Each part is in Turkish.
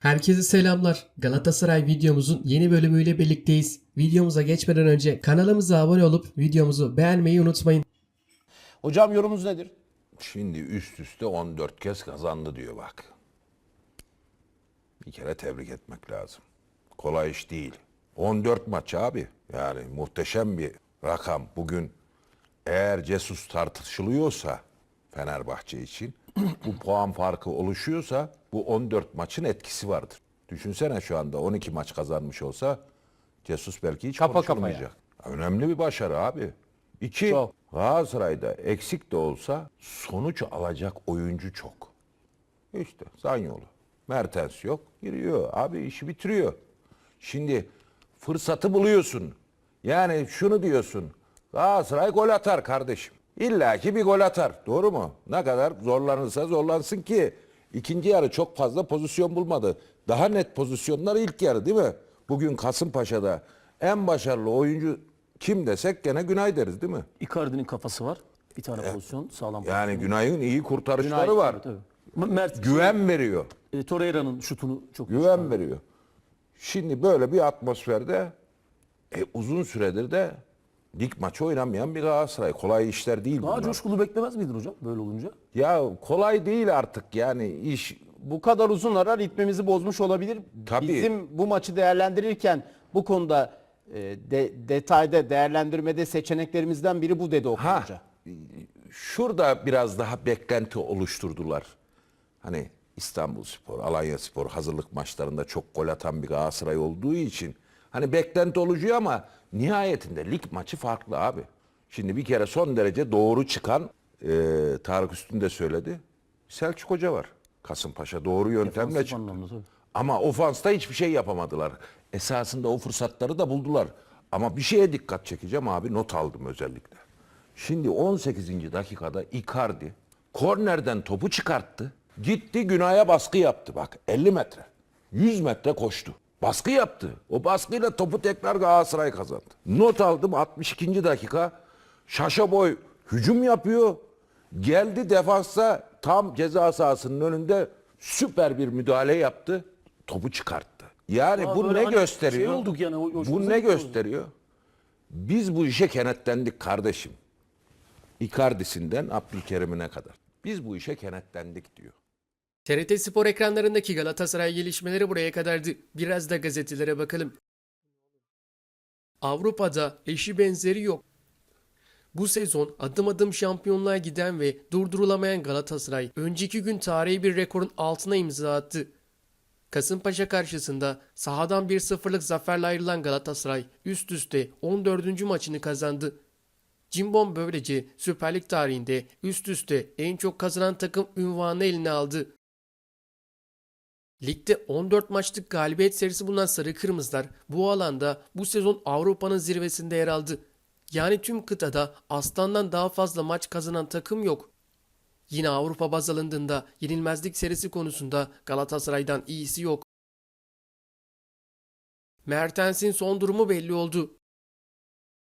Herkese selamlar. Galatasaray videomuzun yeni bölümüyle birlikteyiz. Videomuza geçmeden önce kanalımıza abone olup videomuzu beğenmeyi unutmayın. Hocam yorumunuz nedir? Şimdi üst üste 14 kez kazandı diyor bak. Bir kere tebrik etmek lazım. Kolay iş değil. 14 maç abi. Yani muhteşem bir rakam. Bugün eğer Cesus tartışılıyorsa Fenerbahçe için bu puan farkı oluşuyorsa bu 14 maçın etkisi vardır. Düşünsene şu anda 12 maç kazanmış olsa Cesus belki hiç Kafa konuşulmayacak. Önemli bir başarı abi. İki, Çok. Galatasaray'da eksik de olsa sonuç alacak oyuncu çok. İşte Zanyolu. Mertens yok. Giriyor. Abi işi bitiriyor. Şimdi fırsatı buluyorsun. Yani şunu diyorsun. Galatasaray gol atar kardeşim. İlla ki bir gol atar. Doğru mu? Ne kadar zorlanırsa zorlansın ki ikinci yarı çok fazla pozisyon bulmadı. Daha net pozisyonlar ilk yarı değil mi? Bugün Kasımpaşa'da en başarılı oyuncu kim desek gene Günay deriz değil mi? Icardi'nin kafası var. Bir tane pozisyon sağlam. Yani Günay'ın iyi kurtarışları Günay- var. M- Mert Güven veriyor. e, Torreira'nın şutunu çok Güven veriyor. Şimdi böyle bir atmosferde e, uzun süredir de lig maçı oynamayan bir Galatasaray. Kolay işler değil Daha bunlar. coşkulu beklemez miydin hocam böyle olunca? Ya kolay değil artık yani iş. Bu kadar uzun ara ritmimizi bozmuş olabilir. Tabii. Bizim bu maçı değerlendirirken bu konuda e, de- detayda değerlendirmede seçeneklerimizden biri bu dedi Okan Ha, Hoca. şurada biraz daha beklenti oluşturdular. Hani İstanbul Spor, Alanya Spor hazırlık maçlarında çok gol atan bir Galatasaray olduğu için hani beklenti oluyor ama nihayetinde lig maçı farklı abi. Şimdi bir kere son derece doğru çıkan e, Tarık Üstün de söyledi. Selçuk Hoca var. Kasımpaşa doğru yöntemle çıktı. Ama ofansta hiçbir şey yapamadılar. Esasında o fırsatları da buldular. Ama bir şeye dikkat çekeceğim abi not aldım özellikle. Şimdi 18. dakikada Icardi kornerden topu çıkarttı. Gitti Günay'a baskı yaptı bak 50 metre. 100 metre koştu. Baskı yaptı. O baskıyla topu tekrar Galatasaray kazandı. Not aldım 62. dakika. Şaşa boy hücum yapıyor. Geldi defansa tam ceza sahasının önünde süper bir müdahale yaptı. Topu çıkarttı. Yani Aa, bu ne hani gösteriyor? şey olduk yani, o- bu ne gösteriyor? Biz bu işe kenetlendik kardeşim. Icardi'sinden Abdülkerim'ine kadar. Biz bu işe kenetlendik diyor. TRT Spor ekranlarındaki Galatasaray gelişmeleri buraya kadardı. Biraz da gazetelere bakalım. Avrupa'da eşi benzeri yok. Bu sezon adım adım şampiyonluğa giden ve durdurulamayan Galatasaray önceki gün tarihi bir rekorun altına imza attı. Kasımpaşa karşısında sahadan 1-0'lık zaferle ayrılan Galatasaray üst üste 14. maçını kazandı. Cimbom böylece Süper Lig tarihinde üst üste en çok kazanan takım ünvanını eline aldı. Ligde 14 maçlık galibiyet serisi bulunan Sarı Kırmızılar bu alanda bu sezon Avrupa'nın zirvesinde yer aldı. Yani tüm kıtada Aslan'dan daha fazla maç kazanan takım yok. Yine Avrupa baz alındığında yenilmezlik serisi konusunda Galatasaray'dan iyisi yok. Mertens'in son durumu belli oldu.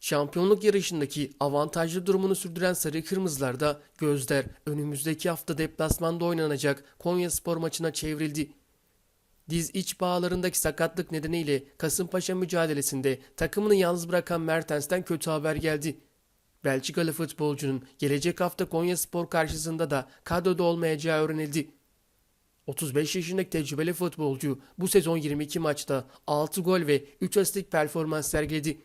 Şampiyonluk yarışındaki avantajlı durumunu sürdüren Sarı Kırmızılar'da gözler önümüzdeki hafta deplasmanda oynanacak Konya Spor maçına çevrildi. Diz iç bağlarındaki sakatlık nedeniyle Kasımpaşa mücadelesinde takımını yalnız bırakan Mertens'ten kötü haber geldi. Belçikalı futbolcunun gelecek hafta Konya Spor karşısında da kadroda olmayacağı öğrenildi. 35 yaşındaki tecrübeli futbolcu bu sezon 22 maçta 6 gol ve 3 asistlik performans sergiledi.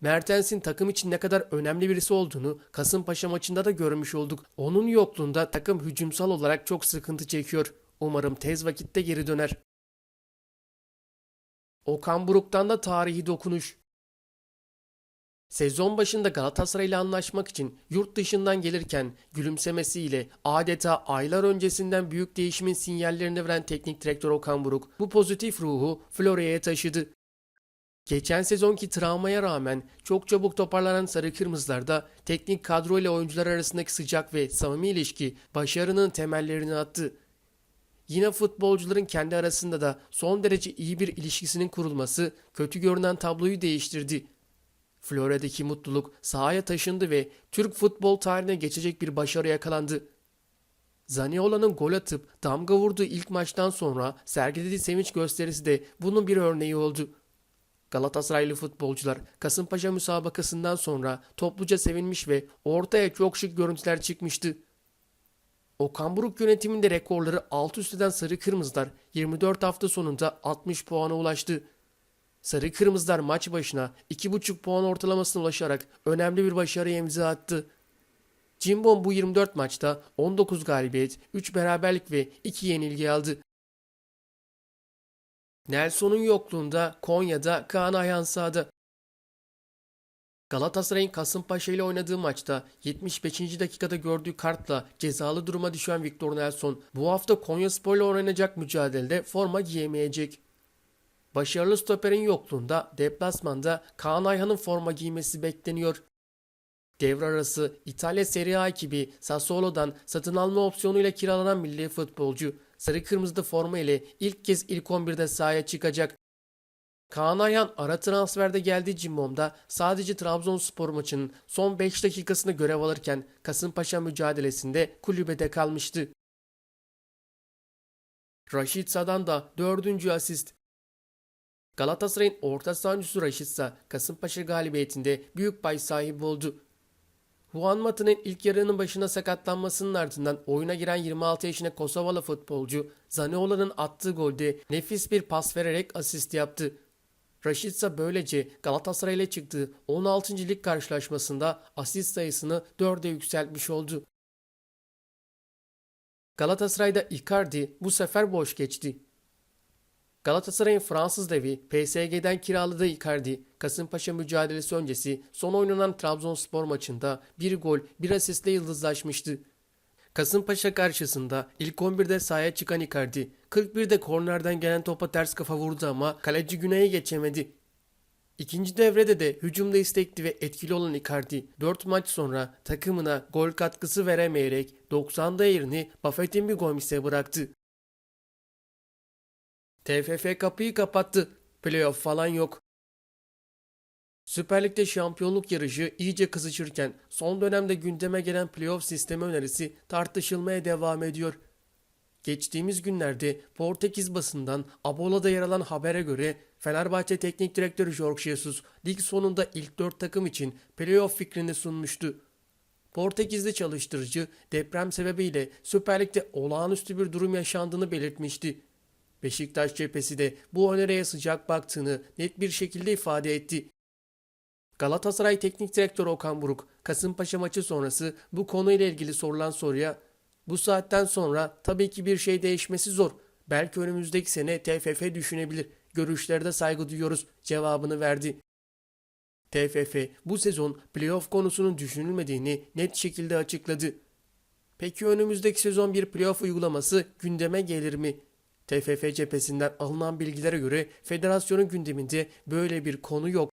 Mertens'in takım için ne kadar önemli birisi olduğunu Kasımpaşa maçında da görmüş olduk. Onun yokluğunda takım hücumsal olarak çok sıkıntı çekiyor. Umarım tez vakitte geri döner. Okan Buruk'tan da tarihi dokunuş. Sezon başında Galatasaray ile anlaşmak için yurt dışından gelirken gülümsemesiyle adeta aylar öncesinden büyük değişimin sinyallerini veren teknik direktör Okan Buruk bu pozitif ruhu Florya'ya taşıdı. Geçen sezonki travmaya rağmen çok çabuk toparlanan Sarı Kırmızılar teknik kadro ile oyuncular arasındaki sıcak ve samimi ilişki başarının temellerini attı. Yine futbolcuların kendi arasında da son derece iyi bir ilişkisinin kurulması kötü görünen tabloyu değiştirdi. Florya'daki mutluluk sahaya taşındı ve Türk futbol tarihine geçecek bir başarı yakalandı. Zaniolo'nun gol atıp damga vurduğu ilk maçtan sonra sergilediği sevinç gösterisi de bunun bir örneği oldu. Galatasaraylı futbolcular Kasımpaşa müsabakasından sonra topluca sevinmiş ve ortaya çok şık görüntüler çıkmıştı. Okan Buruk yönetiminde rekorları alt üst eden Sarı Kırmızılar 24 hafta sonunda 60 puana ulaştı. Sarı Kırmızılar maç başına 2,5 puan ortalamasına ulaşarak önemli bir başarıya imza attı. Cimbom bu 24 maçta 19 galibiyet, 3 beraberlik ve 2 yenilgi aldı. Nelson'un yokluğunda Konya'da Kaan Ayhan sahada. Galatasaray'ın Kasımpaşa ile oynadığı maçta 75. dakikada gördüğü kartla cezalı duruma düşen Victor Nelson bu hafta Konyaspor ile oynanacak mücadelede forma giyemeyecek. Başarılı stoperin yokluğunda deplasmanda Kaan Ayhan'ın forma giymesi bekleniyor. Devre arası İtalya Serie A ekibi Sassuolo'dan satın alma opsiyonuyla kiralanan milli futbolcu sarı kırmızı forma ile ilk kez ilk 11'de sahaya çıkacak. Kaan Ayhan ara transferde geldiği Cimbom'da sadece Trabzonspor maçının son 5 dakikasında görev alırken Kasımpaşa mücadelesinde kulübede kalmıştı. Raşit Sa'dan da dördüncü asist. Galatasaray'ın orta sahancısı Raşit Sa, Kasımpaşa galibiyetinde büyük pay sahibi oldu. Juan Mata'nın ilk yarının başına sakatlanmasının ardından oyuna giren 26 yaşında Kosovalı futbolcu Zaniolo'nun attığı golde nefis bir pas vererek asist yaptı. Rashica böylece Galatasaray ile çıktığı 16. lig karşılaşmasında asist sayısını 4'e yükseltmiş oldu. Galatasaray'da Icardi bu sefer boş geçti. Galatasaray'ın Fransız devi PSG'den kiraladığı Icardi, Kasımpaşa mücadelesi öncesi son oynanan Trabzonspor maçında bir gol, bir asistle yıldızlaşmıştı. Kasımpaşa karşısında ilk 11'de sahaya çıkan Icardi, 41'de kornerden gelen topa ters kafa vurdu ama kaleci Güney'e geçemedi. İkinci devrede de hücumda istekli ve etkili olan Icardi 4 maç sonra takımına gol katkısı veremeyerek 90'da yerini Buffett'in bir golmise bıraktı. TFF kapıyı kapattı. Playoff falan yok. Süper Lig'de şampiyonluk yarışı iyice kızışırken son dönemde gündeme gelen playoff sistemi önerisi tartışılmaya devam ediyor. Geçtiğimiz günlerde Portekiz basından Abola'da yer alan habere göre Fenerbahçe Teknik Direktörü Jorge Jesus lig sonunda ilk dört takım için playoff fikrini sunmuştu. Portekizli çalıştırıcı deprem sebebiyle Süper Lig'de olağanüstü bir durum yaşandığını belirtmişti. Beşiktaş cephesi de bu öneriye sıcak baktığını net bir şekilde ifade etti. Galatasaray Teknik Direktörü Okan Buruk, Kasımpaşa maçı sonrası bu konuyla ilgili sorulan soruya bu saatten sonra tabii ki bir şey değişmesi zor. Belki önümüzdeki sene TFF düşünebilir. Görüşlerde saygı duyuyoruz cevabını verdi. TFF bu sezon playoff konusunun düşünülmediğini net şekilde açıkladı. Peki önümüzdeki sezon bir playoff uygulaması gündeme gelir mi? TFF cephesinden alınan bilgilere göre federasyonun gündeminde böyle bir konu yok.